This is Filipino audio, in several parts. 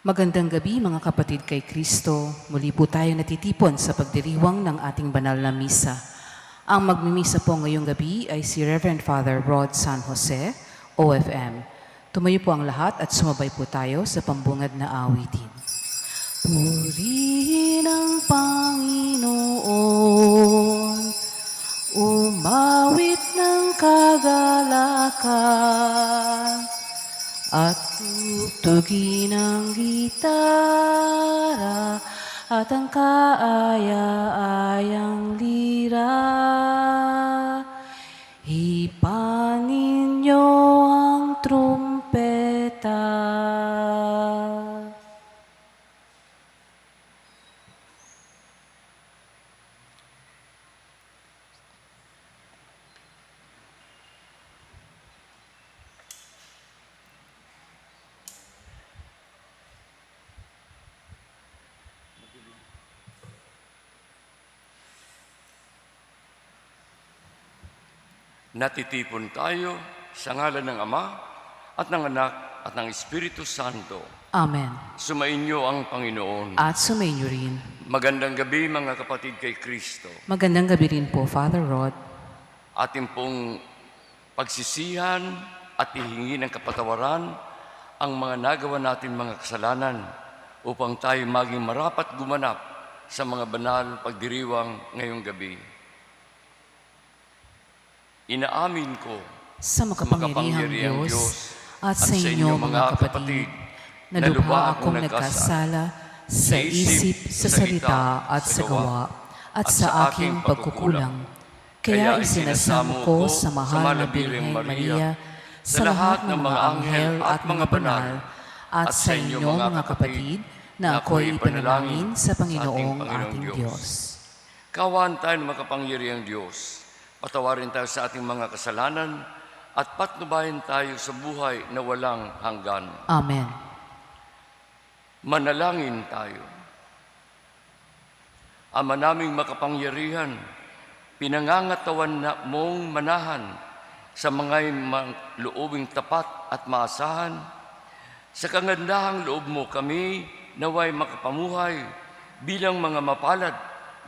Magandang gabi mga kapatid kay Kristo. Muli po tayo natitipon sa pagdiriwang ng ating banal na misa. Ang magmimisa po ngayong gabi ay si Reverend Father Rod San Jose, OFM. Tumayo po ang lahat at sumabay po tayo sa pambungad na awitin. Purihin ang Panginoon, umawit ng kagalakan, at tutugin ang gitara at ang kaaya-ayang Natitipon tayo sa ngalan ng Ama at ng Anak at ng Espiritu Santo. Amen. Sumainyo ang Panginoon. At sumainyo rin. Magandang gabi mga kapatid kay Kristo. Magandang gabi rin po, Father Rod. Ating pong pagsisihan at ihingi ng kapatawaran ang mga nagawa natin mga kasalanan upang tayo maging marapat gumanap sa mga banal pagdiriwang ngayong gabi. Inaamin ko Sa makapangyarihang Diyos at sa inyo mga kapatid, na lubha akong nagkasala sa isip, sa salita at sa gawa at sa aking pagkukulang. Kaya isinasamo ko sa mahal na Birheng Maria, sa lahat ng mga anghel at mga banal, at sa inyo mga kapatid, na ako'y ipanalangin sa Panginoong ating Diyos. Kawan tayo ng makapangyarihang Diyos. Patawarin tayo sa ating mga kasalanan at patnubayan tayo sa buhay na walang hanggan. Amen. Manalangin tayo. Ama naming makapangyarihan, pinangangatawan na mong manahan sa mga loobing tapat at maasahan. Sa kagandahang loob mo kami naway makapamuhay bilang mga mapalad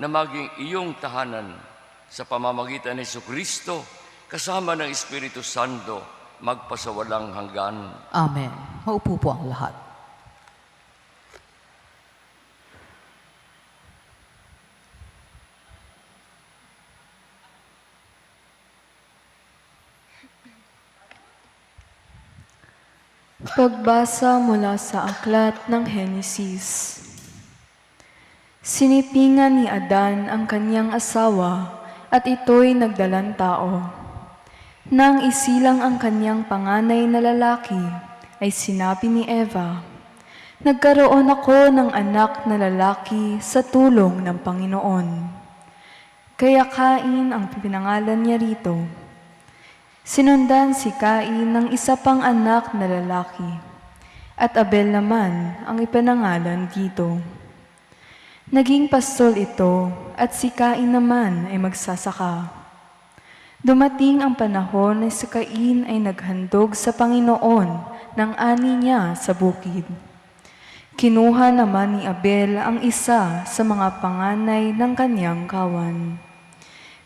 na maging iyong tahanan sa pamamagitan ni Kristo kasama ng Espiritu Santo magpasawalang hanggan. Amen. Maupo po ang lahat. Pagbasa mula sa aklat ng Henesis. Sinipingan ni Adan ang kanyang asawa at ito'y nagdalang tao. Nang isilang ang kanyang panganay na lalaki, ay sinabi ni Eva, Nagkaroon ako ng anak na lalaki sa tulong ng Panginoon. Kaya Kain ang pinangalan niya rito. Sinundan si Cain ng isa pang anak na lalaki, at Abel naman ang ipinangalan dito. Naging pastol ito, at si Cain naman ay magsasaka. Dumating ang panahon na si Cain ay naghandog sa Panginoon ng ani niya sa bukid. Kinuha naman ni Abel ang isa sa mga panganay ng kanyang kawan.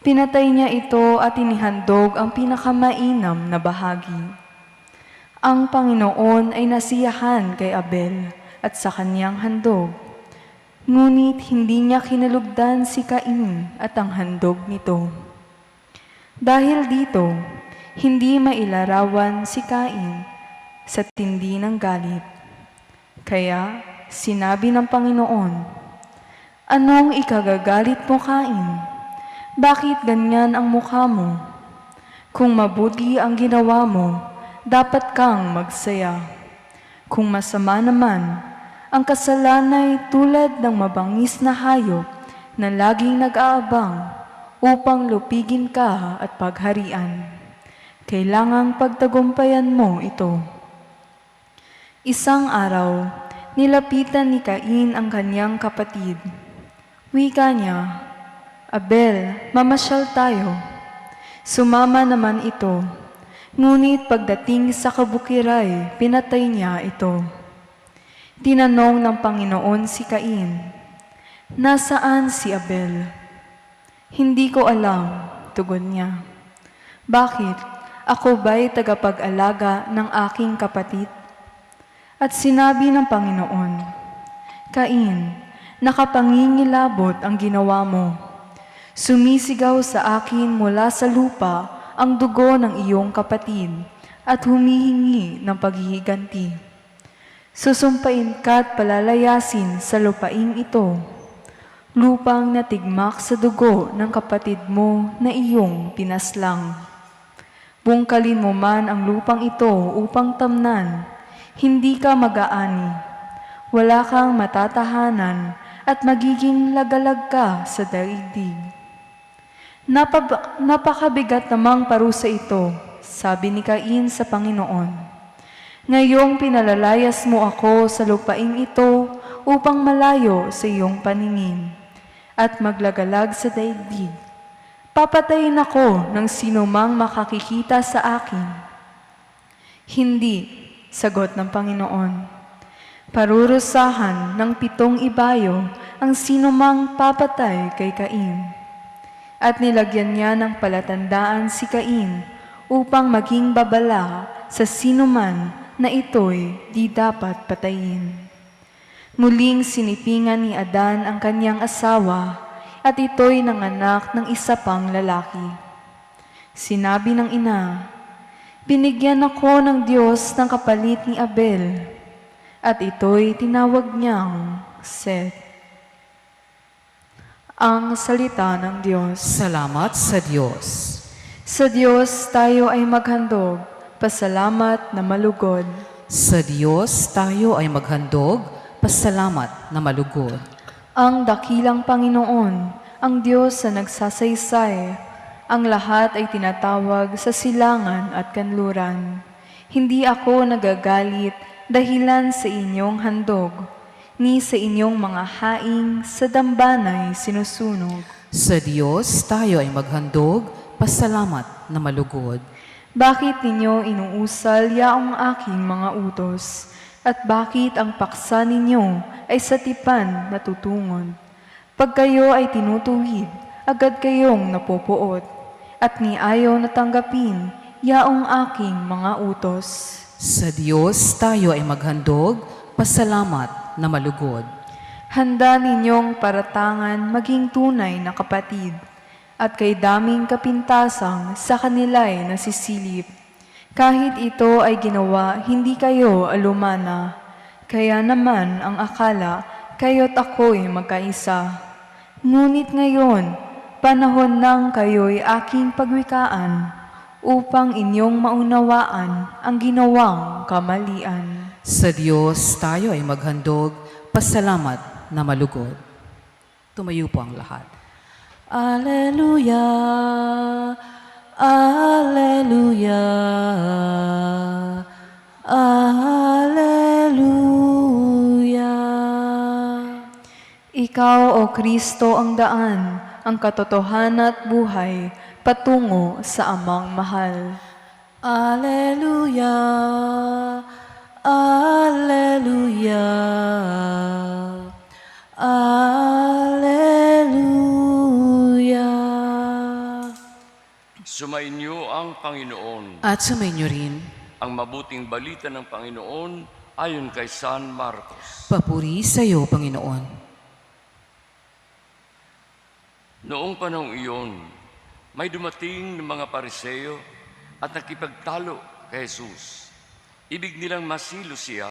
Pinatay niya ito at inihandog ang pinakamainam na bahagi. Ang Panginoon ay nasiyahan kay Abel at sa kanyang handog. Ngunit hindi niya kinalugdan si Cain at ang handog nito. Dahil dito, hindi mailarawan si Cain sa tindi ng galit. Kaya sinabi ng Panginoon, Anong ikagagalit mo, Cain? Bakit ganyan ang mukha mo? Kung mabuti ang ginawa mo, dapat kang magsaya. Kung masama naman, ang kasalanay tulad ng mabangis na hayop na laging nag-aabang upang lupigin ka at pagharian. Kailangang pagtagumpayan mo ito. Isang araw, nilapitan ni Cain ang kanyang kapatid. Wika niya, Abel, mamasyal tayo. Sumama naman ito. Ngunit pagdating sa kabukiray, pinatay niya ito. Tinanong ng Panginoon si Cain, Nasaan si Abel? Hindi ko alam, tugon niya. Bakit? Ako ba'y tagapag-alaga ng aking kapatid? At sinabi ng Panginoon, Cain, nakapangingilabot ang ginawa mo. Sumisigaw sa akin mula sa lupa ang dugo ng iyong kapatid at humihingi ng paghihiganti. Susumpain ka't palalayasin sa lupaing ito, lupang natigmak sa dugo ng kapatid mo na iyong pinaslang. Bungkalin mo man ang lupang ito upang tamnan, hindi ka mag-aani, wala kang matatahanan at magiging lagalag ka sa daigdig. Napab- napakabigat namang parusa ito, sabi ni Cain sa Panginoon. Ngayong pinalalayas mo ako sa lupaing ito upang malayo sa iyong paningin at maglagalag sa daigdig. Papatayin ako ng sinumang makakikita sa akin. Hindi, sagot ng Panginoon. Parurusahan ng pitong ibayo ang sinumang papatay kay Cain. At nilagyan niya ng palatandaan si Cain upang maging babala sa sinuman na ito'y di dapat patayin. Muling sinipingan ni Adan ang kanyang asawa at ito'y nanganak ng isa pang lalaki. Sinabi ng ina, Binigyan ako ng Diyos ng kapalit ni Abel at ito'y tinawag niyang Seth. Ang salita ng Diyos. Salamat sa Diyos. Sa Diyos tayo ay maghandog, pasalamat na malugod. Sa Diyos tayo ay maghandog, pasalamat na malugod. Ang dakilang Panginoon, ang Diyos na nagsasaysay, ang lahat ay tinatawag sa silangan at kanluran. Hindi ako nagagalit dahilan sa inyong handog, ni sa inyong mga haing sa dambanay sinusunog. Sa Diyos tayo ay maghandog, pasalamat na malugod. Bakit ninyo inuusal yaong aking mga utos? At bakit ang paksa ninyo ay sa tipan natutungon? Pag kayo ay tinutuwid, agad kayong napopoot. At ni ayaw natanggapin yaong aking mga utos. Sa Diyos tayo ay maghandog, pasalamat na malugod. Handa ninyong paratangan maging tunay na kapatid, at kay daming kapintasang sa kanila'y nasisilip. Kahit ito ay ginawa, hindi kayo alumana. Kaya naman ang akala, kayo't ako'y magkaisa. Ngunit ngayon, panahon nang kayo'y aking pagwikaan, upang inyong maunawaan ang ginawang kamalian. Sa Diyos tayo ay maghandog, pasalamat na malugod. Tumayo po ang lahat. Alleluia, Alleluia, Alleluia. Ikaw, O Kristo, ang daan, ang katotohanan at buhay, patungo sa amang mahal. Alleluia, Alleluia, Alleluia. Sumainyo ang Panginoon. At sumainyo rin, Ang mabuting balita ng Panginoon ayon kay San Marcos. papuri sa iyo, Panginoon. Noong panahong iyon, may dumating ng mga pariseo at nakipagtalo kay Jesus. Ibig nilang masilo siya